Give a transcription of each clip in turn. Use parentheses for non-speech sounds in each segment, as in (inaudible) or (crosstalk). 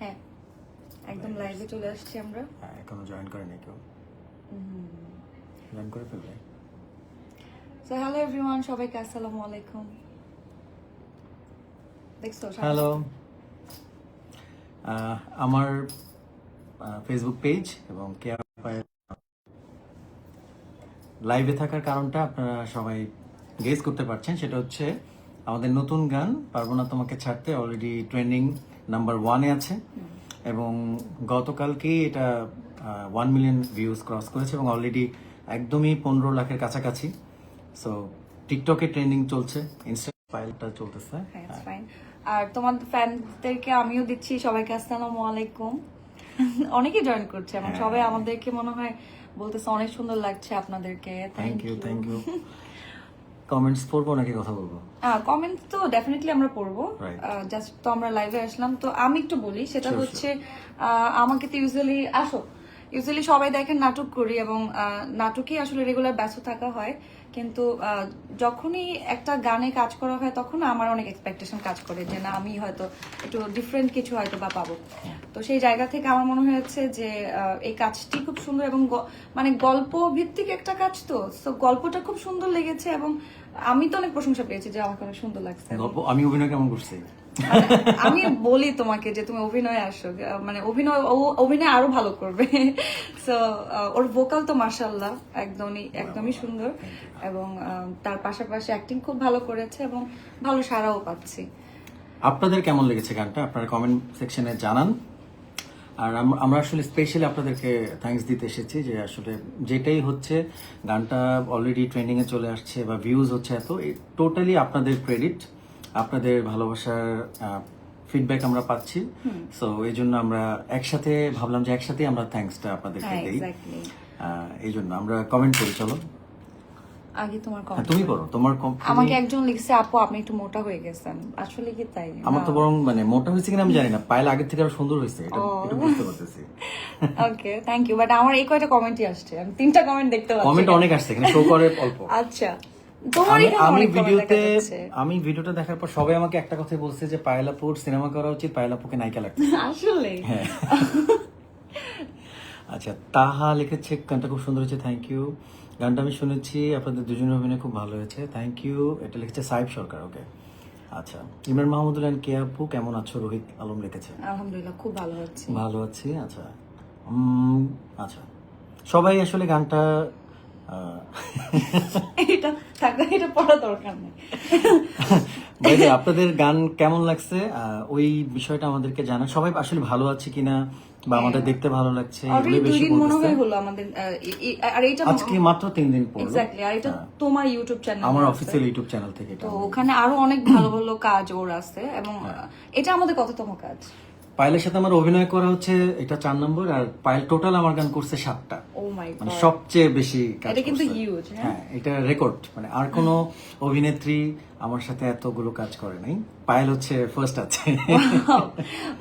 হ্যাঁ একদম লাইভে চলে আসছি আমরা। হ্যাঁ, এখনও জয়েন করেনি কেউ। জয়েন করে ফেলবে। সো হ্যালো এভরিওয়ান সবাইকে আসসালামু আলাইকুম। দেখছ হ্যালো আমার ফেসবুক পেজ এবং কেয়ার লাইভে থাকার কারণটা আপনারা সবাই গেস করতে পারছেন। সেটা হচ্ছে আমাদের নতুন গান পারব না তোমাকে ছাড়তে অলরেডি ট্রেন্ডিং নাম্বার ওয়ানে আছে। এবং গতকালকেই এটা ওয়ান মিলিয়ন ভিউজ ক্রস করেছে এবং অলরেডি একদমই পনেরো লাখের কাছাকাছি। সো টিকটকে ট্রেন্ডিং চলছে ইনস্টা ফাইলটা চলতেছে। আর তোমার ফ্যানদেরকে আমিও দিচ্ছি সবাইকে আসসালামু আলাইকুম। অনেকেই জয়েন করছে এবং হ্যাঁ। সবাই আমাদেরকে মনে হয় বলতেছে অনেক সুন্দর লাগছে আপনাদেরকে। Thank you thank you comments পড়ব নাকি কথা বলব? কমেন্ট তো ডেফিনেটলি আমরা পড়ব। জাস্ট তো আমরা লাইভে আসলাম। তো আমি একটু বলি সেটা হচ্ছে আমাকে তো ইউজুয়ালি আসো। ইউজুয়ালি সবাই দেখেন নাটক করি এবং আহ, নাটকে আসলে রেগুলার ব্যস্ত থাকা হয়। কিন্তু যখনই একটা গানে কাজ করা হয় তখন আমার অনেক এক্সপেকটেশন কাজ করে যে না আমি হয়তো একটু ডিফারেন্ট কিছু হয়তো বা পাবো। তো সেই জায়গা থেকে আমার মনে হয়েছে যে এই কাজটি খুব সুন্দর এবং মানে গল্প ভিত্তিক একটা কাজ তো। তো গল্পটা খুব সুন্দর লেগেছে এবং আমি তো অনেক প্রশংসা পেয়েছি যে আমাকে অনেক সুন্দর লাগছে। গল্প আমি অভিনয় কেমন করছি? মানে আমি বলি তোমাকে যে তুমি অভিনয়ে আসো মানে অভিনয় অভিনয় আরও ভালো করবে। (laughs) সো ওর ভোকাল তো মার্শাল্লাহ একদমই একদমই সুন্দর। এবং তার পাশাপাশি অ্যাক্টিং খুব ভালো করেছে এবং ভালো সারাও পাচ্ছি। আপনাদের কেমন লেগেছে গানটা? আপনারা কমেন্ট সেকশনে জানান। আর আমরা আসলে স্পেশালি আপনাদেরকে থ্যাঙ্কস দিতে এসেছি যে আসলে যেটাই হচ্ছে গানটা অলরেডি ট্রেন্ডিংয়ে চলে আসছে বা ভিউজ হচ্ছে এত টোটালি আপনাদের ক্রেডিট আপনাদের ভালোবাসার ফিডব্যাক আমরা পাচ্ছি। সো এই জন্য আমরা একসাথে ভাবলাম যে একসাথে আমরা থ্যাঙ্কসটা আপনাদেরকে হ্যাঁ দিই। এই জন্য আমরা কমেন্ট করি চলো। আগে তোমার হ্যাঁ, comment। তুমি করো। তোমার com- আমাকে একজন লিখছে আপু আপনি একটু মোটা হয়ে গেছেন। আসলে কি তাই? আমার তো বরং মানে মোটা হয়েছে কিনা আমি জানি না। পায়েল আগের থেকে আরও সুন্দর হয়েছে এটা এটা বুঝতে পারতেছি। ওকে থ্যাংক ইউ বাট আমার এই কয়টা কমেন্টই আসছে। আমি তিনটা কমেন্ট দেখতে পাচ্ছি কমেন্ট অনেক আসছে এখানে শো করে অল্প। আচ্ছা। আমি ভিডিওতে আমি ভিডিওটা দেখার পর সবাই আমাকে একটা কথা বলছে যে পায়লাপুর সিনেমা করা উচিত পায়লাপুকে নায়িকা লাগছে (laughs) আসলে হ্যাঁ। (laughs) আচ্ছা তাহা লিখেছে গানটা খুব সুন্দর হয়েছে থ্যাংক ইউ গানটা আমি শুনেছি আপনাদের দুজনের অভিনয় খুব ভালো হয়েছে থ্যাংক ইউ এটা লিখেছে সাহেব সরকার ওকে আচ্ছা ইমরান মাহমুদুল অ্যান্ড কে আপু? কেমন আছো? রোহিত আলম লিখেছে। আলহামদুলিল্লাহ খুব ভালো আছি। ভালো আছি আচ্ছা। আচ্ছা। সবাই আসলে গানটা (laughs) এটা থাকা এটা পড়া দরকার নেই। (laughs) ভাই আপনাদের গান কেমন লাগছে? ওই বিষয়টা আমাদেরকে জানা সবাই আসলে ভালো আছে কিনা বা আমাদের দেখতে ভালো লাগছে এগুলো বেশি বলতেছে। হলো আমাদের আহ, এ- এ- আর এটা আজকে মাত্র তিন দিন পর এক্স্যাক্টলি আর এটা তোমার ইউটিউব চ্যানেল আমার অফিসিয়াল ইউটিউব চ্যানেল থেকে এটা তো ওখানে আরও অনেক ভালো ভালো কাজ ওর আছে এবং হ্যাঁ। এটা আমাদের কততম কাজ? পায়েলের সাথে আমার অভিনয় করা হচ্ছে এটা চার নম্বর আর পায়েল টোটাল আমার গান করছে সাতটা। মাই মানে গড সবচেয়ে বেশি কাজ এটা কিন্তু। হ্যাঁ? হ্যাঁ এটা রেকর্ড মানে আর কোনো অভিনেত্রী আমার সাথে এতগুলো কাজ করে নাই। পায়েল হচ্ছে ফার্স্ট আছে।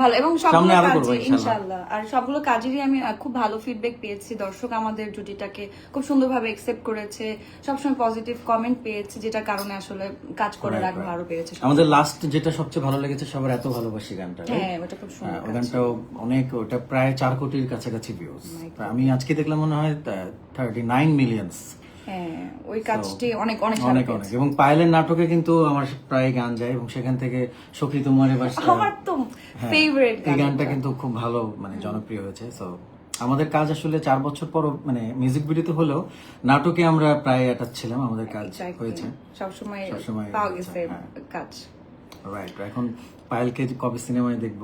ভালো। এবং সবগুলো কাজে। ইনশাআল্লাহ আর সবগুলো কাজেরই আমি খুব ভালো ফিডব্যাক পেয়েছি। দর্শক আমাদের জুটিটাকে খুব সুন্দরভাবে একসেপ্ট করেছে। সবসময় পজিটিভ কমেন্ট পেয়েছি যেটা কারণে আসলে কাজ করার আগ্রহ আরও পেয়েছে আমাদের লাস্ট যেটা সবচেয়ে ভালো লেগেছে সবার এত ভালোবাসি গানটা হ্যাঁ ওটা খুব সুন্দর। গানটাও অনেক ওটা প্রায় চার কোটির কাছাকাছি ভিউজ আমি আজকে দেখলাম মনে হয় থার্টি নাইন মিলিয়ন্স ওই কাজটি অনেক অনেক অনেক অনেক। এবং পায়েলের নাটকে কিন্তু আমার প্রায় গান যায় এবং সেখান থেকে সখী তোমার এবার (laughs) আমার তো হ্যাঁ, ফেভারিট এই গানটা। কিন্তু খুব ভালো মানে জনপ্রিয় হয়েছে। সো আমাদের কাজ আসলে চার বছর পর মানে মিউজিক ভিডিওতে হলেও নাটকে আমরা প্রায় অ্যাটাচ ছিলাম আমাদের কাজ হয়েছে। সবসময় সবসময় পাওয়া গেছে হ্যাঁ। কাজ। রাইট এখন পায়েলকে কবে সিনেমায় দেখব?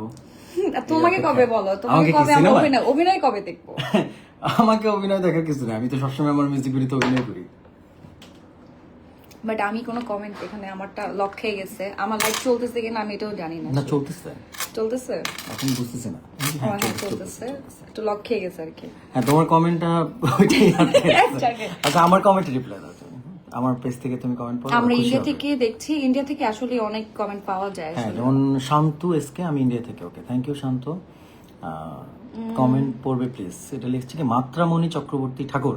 তোমাকে কবে বলো? তোমাকে কবে আমরা অভিনয় অভিনয় কবে দেখব? (laughs) আমাকে অভিনয় দেখার কিছু নেই আমি তো সবসময় আমার মিউজিক ভিডিওতে অভিনয় করি। বাট আমি কোনো কমেন্ট এখানে আমারটা লক্ষ্যে গেছে। আমার লাইফ চলতেছে কিনা আমি এটাও জানি না। না চলতেছে। চলতেছে? এখন বুঝতেছি না। হ্যাঁ, চলতেছে। একটু লক্ষ্যে গেছে আর কি। হ্যাঁ তোমার কমেন্টটা ওইটাই (laughs) আচ্ছা আমার কমেন্টে রিপ্লাই দাও আমার পেজ থেকে তুমি কমেন্ট পড়ো আমরা ইন্ডিয়া থেকে দেখছি ইন্ডিয়া থেকে আসলে অনেক কমেন্ট পাওয়া যায় হ্যাঁ যেমন শান্তু এসকে আমি ইন্ডিয়া থেকে okay thank you Shanto. Comment পড়বে প্লিজ এটা লিখছি কি মাত্রামণি চক্রবর্তী ঠাকুর।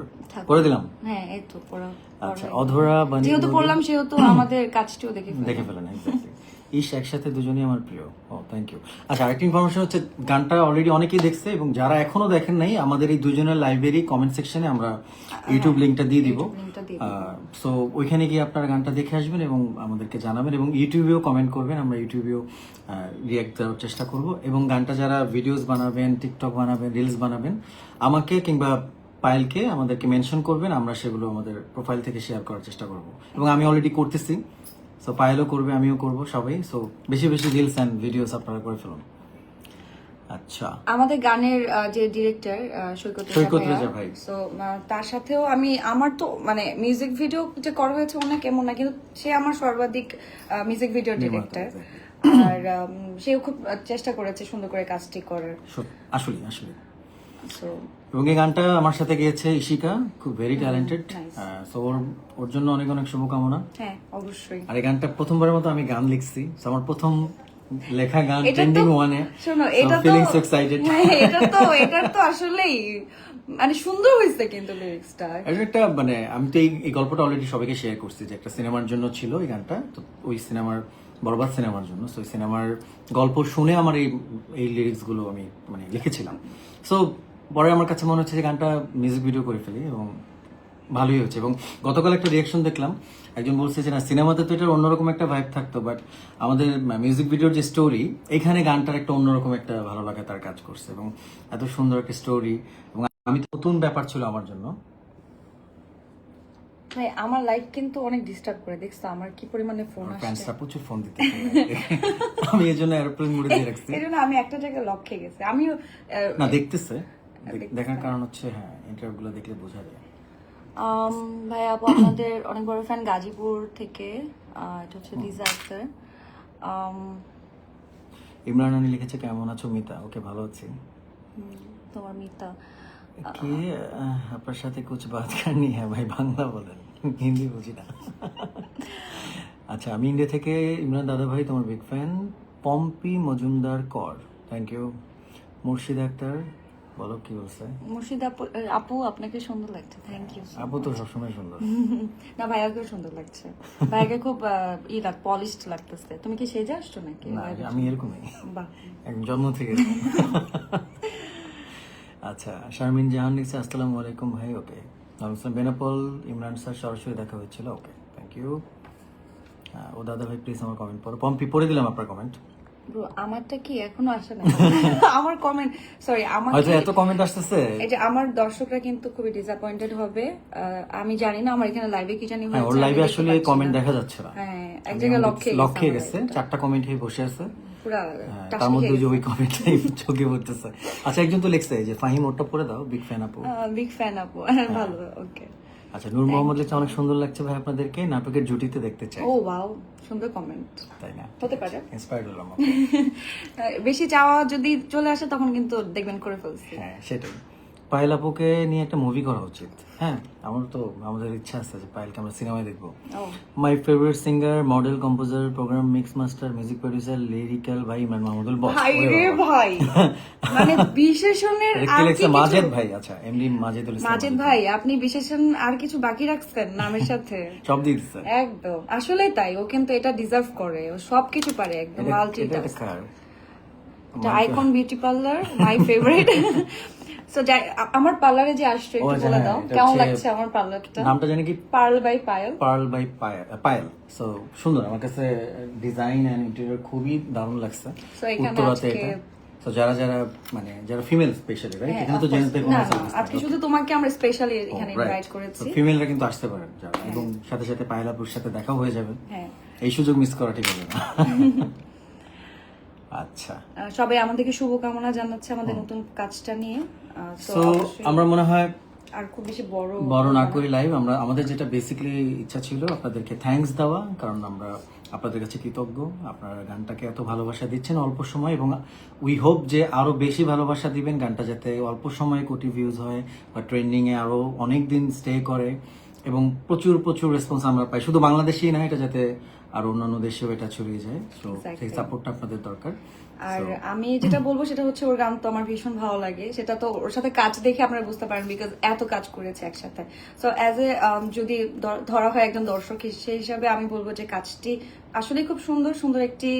করে দিলাম? হ্যাঁ এই তো পড়া। আচ্ছা অধরা বাণী যেহেতু পড়লাম সেহেতু (coughs) আমাদের কাজটিও দেখে। দেখে ফেলেন. ইস একসাথে দুজনেই আমার প্রিয় ও থ্যাংক ইউ আচ্ছা আরেকটা ইনফরমেশন হচ্ছে গানটা অলরেডি অনেকেই দেখছে এবং যারা এখনও দেখেন নাই আমাদের এই দুজনের লাইব্রেরি কমেন্ট সেকশনে আমরা ইউটিউব লিঙ্কটা টা দিয়ে দিব। সো ওইখানে গিয়ে আপনারা গানটা দেখে আসবেন এবং আমাদেরকে জানাবেন এবং ইউটিউবেও কমেন্ট করবেন আমরা ইউটিউবেও রিয়াক্ট দেওয়ার চেষ্টা করব এবং গানটা যারা ভিডিওস বানাবেন টিকটক বানাবেন রিলস বানাবেন আমাকে কিংবা পায়েলকে আমাদেরকে মেনশন করবেন আমরা সেগুলো আমাদের প্রোফাইল থেকে শেয়ার করার চেষ্টা করব। এবং আমি অলরেডি করতেছি। সো পায়েলও করবে আমিও করব সবাই। সো বেশি বেশি রিলস অ্যান্ড ভিডিওস আপনারা করে ফেলুন। আচ্ছা। আমাদের গানের যে ডিরেক্টর সৈকত রেজা ভাই। সো তার সাথেও আমি আমার তো মানে মিউজিক ভিডিও যে করা হয়েছে অনেক এমন না কিন্তু সে আমার সর্বাধিক মিউজিক ভিডিও ডিরেক্টর আর সেও খুব চেষ্টা করেছে সুন্দর করে কাজটি করার। আসলে আসলে সো এবং এই গানটা আমার সাথে গিয়েছে ইশিকা খুব ভেরি ট্যালেন্টেড সো ওর ওর জন্য অনেক অনেক শুভকামনা। হ্যাঁ অবশ্যই। আর এই গানটা প্রথমবারের মতো আমি গান লিখছি আমার প্রথম লেখা গান ট্রেন্ডিং ওয়ানে শোনো এটা তো ফিলিং সো এক্সাইটেড এটা তো এটা তো আসলেই মানে সুন্দর হয়েছে কিন্তু লিরিক্সটা এটা একটা মানে আমি তো এই গল্পটা অলরেডি সবাইকে শেয়ার করছি যে একটা সিনেমার জন্য ছিল এই গানটা তো ওই সিনেমার বরবাদ সিনেমার জন্য ওই সিনেমার গল্প শুনে আমার এই এই লিরিক্সগুলো আমি মানে লিখেছিলাম। সো পরে আমার কাছে মনে হচ্ছে যে গানটা মিউজিক ভিডিও করে ফেলি এবং ভালোই হচ্ছে এবং গতকাল একটা রিয়াকশন দেখলাম একজন বলছে যে না সিনেমাতে তো এটার অন্যরকম একটা ভাইব থাকতো বাট আমাদের মিউজিক ভিডিওর যে স্টোরি এখানে গানটার একটা অন্যরকম একটা ভালো লাগা তার কাজ করছে এবং এত সুন্দর একটা স্টোরি এবং আমি তো নতুন ব্যাপার ছিল আমার জন্য ভাই আমার লাইফ কিন্তু অনেক ডিস্টার্ব করে দেখছ আমার কি পরিমাণে ফোন আসছে ফ্যান্সরা প্রচুর ফোন দিতে আমি এই জন্য এরোপ্লেন মোডে দিয়ে রাখছি এই জন্য আমি একটা জায়গায় লক খেয়ে গেছে আমিও না দেখতেছে দেখ- দেখার কারণ হচ্ছে হ্যাঁ ইন্টারভিউগুলো দেখলে বোঝা যায়। ভাই আপু আপনাদের অনেক বড় ফ্যান গাজীপুর থেকে এটা হচ্ছে আক্তার ইমরান আনি লিখেছে কেমন আছো মিতা? ওকে ভালো আছি। তোমার মিতা। কি? আপনার সাথে কুছ বাত করনি হ্যাঁ ভাই বাংলা বলেন। হিন্দি বুঝি না। আচ্ছা আমি ইন্ডিয়া থেকে ইমরান দাদা ভাই তোমার বিগ ফ্যান পম্পি মজুমদার কর। থ্যাংক ইউ মুর্শিদ আক্তার। বলো কি বলছে? মুর্শিদ আপু আপু আপনাকে সুন্দর লাগছে থ্যাংক ইউ আপু তো সবসময় সুন্দর। (laughs) না ভাইয়াকেও সুন্দর লাগছে। ভাইয়াকে খুব আহ, ই লাগ পলিশড লাগতেছে। তুমি কি সেজে আসছো নাকি? আমি এরকমই। বাহ। জন্ম থেকে (laughs) আচ্ছা শারমিন জাহান লিখছে আসসালামু আলাইকুম ভাই ওকে। আসসালাম বেনাপল ইমরান স্যার সরাসরি দেখা হয়েছিল ওকে। থ্যাংক ইউ ও দাদা ভাই প্লিজ আমার কমেন্ট পড়ো। পম্পি পড়ে দিলাম আপনার কমেন্ট ব্রো আমারটা কি এখনও আসে না? (laughs) আমার কমেন্ট সরি আমার হয়তো এত কমেন্ট আসতেছে। এই যে আমার দর্শকরা কিন্তু খুবই ডিসঅ্যাপয়েন্টেড হবে। আমি জানি না আমার এখানে লাইভে কি জানি হ্যাঁ ওর লাইভে আসলে কমেন্ট দেখা যাচ্ছে না। হ্যাঁ এক জায়গায় লক খেয়ে লক খেয়ে গেছে চারটা কমেন্ট হয়ে বসে আছে। পুরা তার মধ্যে যে ওই কমেন্টটাই চোখে পড়তেছে। আচ্ছা একজন তো লিখছে যে ফাহিম ওটা পড়ে দাও বিগ ফ্যান আপু। বিগ ফ্যান আপু। (laughs) হ্যাঁ। ভালো ওকে আচ্ছা নূর মোহাম্মদ লিখছে অনেক সুন্দর লাগছে ভাই আপনাদেরকে নাটকের জুটিতে দেখতে চাই। ও ওয়াও সুন্দর কমেন্ট তাই না? হতে পারে। ইন্সপায়ার্ড হলাম (laughs) বেশি চাওয়া যদি চলে আসে তখন কিন্তু দেখবেন করে ফেলছি। হ্যাঁ সেটাই। পায়েল আপুকে নিয়ে একটা মুভি করা উচিত। হ্যাঁ আমার তো আমাদের ইচ্ছা আছে যে পায়েলকে আমরা সিনেমায় দেখব। My favourite singer model composer programme mix master music producer lyrical ভাই ইমরান মাহমুদুল বস ভাই রে ভাই। মানে বিশেষণের আর কি কিছু- মাজেদ ভাই আচ্ছা এমডি মাজেদুল ইসলাম মাজেদ ভাই। আপনি বিশেষণ আর কিছু বাকি রাখছেন নামের সাথে? (laughs) সব দিয়ে দিচ্ছে। একদম। আসলে তাই ও কিন্তু এটা ডিজার্ভ করে। ও সবকিছু পারে একদম এটা- মাল্টি এটা একটা কার? Icon beauty parlour my favourite so আমার পার্লারে যে আসছো একটু আচ্ছা, বলে হ্যাঁ, দাও কেমন লাগছে আমার পার্লারটা? নামটা জানি কি? Pearl by Payel. Pearl by Payel. So সুন্দর আমার কাছে ডিজাইন এন্ড ইন্টেরিয়র খুবই দারুণ লাগছে। So, এখানে আজকে- তো যারা যারা মানে যারা ফিমেল স্পেশালি রাইট হ্যাঁ, এখানে তো. জেন্টসদের কোনো সার্ভিস আজকে শুধু তোমাকে আমরা স্পেশালি এখানে ইনভাইট করেছি। ফিমেলরা কিন্তু আসতে পারেন যারা। এবং সাথে সাথে পায়েলাপুর সাথে দেখাও হয়ে যাবে। হ্যাঁ। এই সুযোগ মিস করা ঠিক হবে না। (laughs) আচ্ছা। সবাই আমাদেরকে শুভকামনা জানাচ্ছে আমাদের নতুন কাজটা নিয়ে। সো আমরা মনে হয় আর খুব বেশি বড় বড় না করি লাইভ আমরা আমাদের যেটা বেসিক্যালি ইচ্ছা ছিল আপনাদেরকে থ্যাঙ্কস দেওয়া কারণ আমরা আপনাদের কাছে কৃতজ্ঞ। আপনারা গানটাকে এত ভালোবাসা দিচ্ছেন অল্প সময় এবং উই হোপ যে আরও বেশি ভালোবাসা দিবেন গানটা যাতে অল্প সময়ে কোটি ভিউজ হয় বা ট্রেন্ডিং এ আরও অনেক দিন স্টে করে। এবং প্রচুর প্রচুর রেসপন্স আমরা পাই। শুধু বাংলাদেশেই না এটা যাতে আর অন্যান্য দেশেও এটা ছড়িয়ে যায়। তো সেই সাপোর্টটা আপনাদের দরকার। আর আমি যেটা বলব সেটা হচ্ছে ওর গান তো আমার ভীষণ ভালো লাগে। সেটা তো ওর সাথে কাজ দেখে আপনারা বুঝতে পারেন বিকজ এত কাজ করেছে একসাথে। সো অ্যাজ এ যদি ধরা হয় একজন দর্শক সেই হিসাবে আমি বলব যে কাজটি আসলে খুব সুন্দর সুন্দর একটি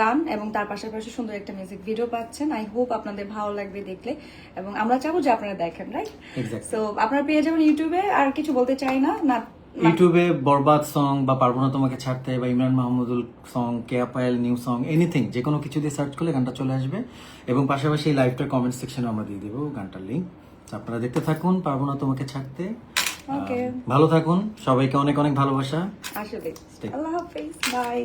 গান এবং তার পাশাপাশি সুন্দর একটা মিউজিক ভিডিও পাচ্ছেন। আই হোপ আপনাদের ভালো লাগবে দেখলে এবং আমরা চাবো যে আপনারা দেখেন রাইট. সো আপনারা পেয়ে যাবেন ইউটিউবে আর কিছু বলতে চাই না? না ইউটিউবে বরবাদ সং বা পারব না তোমাকে ছাড়তে বা Imran Mahmudul song Keya Payel new song anything যে কোনো কিছু দিয়ে সার্চ করলে গানটা চলে আসবে। এবং পাশাপাশি এই লাইভটার কমেন্ট সেকশনে আমরা দিয়ে দেবো গানটার লিঙ্ক আপনারা দেখতে থাকুন পারব না তোমাকে ছাড়তে। ভালো থাকুন। সবাইকে অনেক অনেক ভালোবাসা। আসলে। আল্লাহ হাফিজ। বাই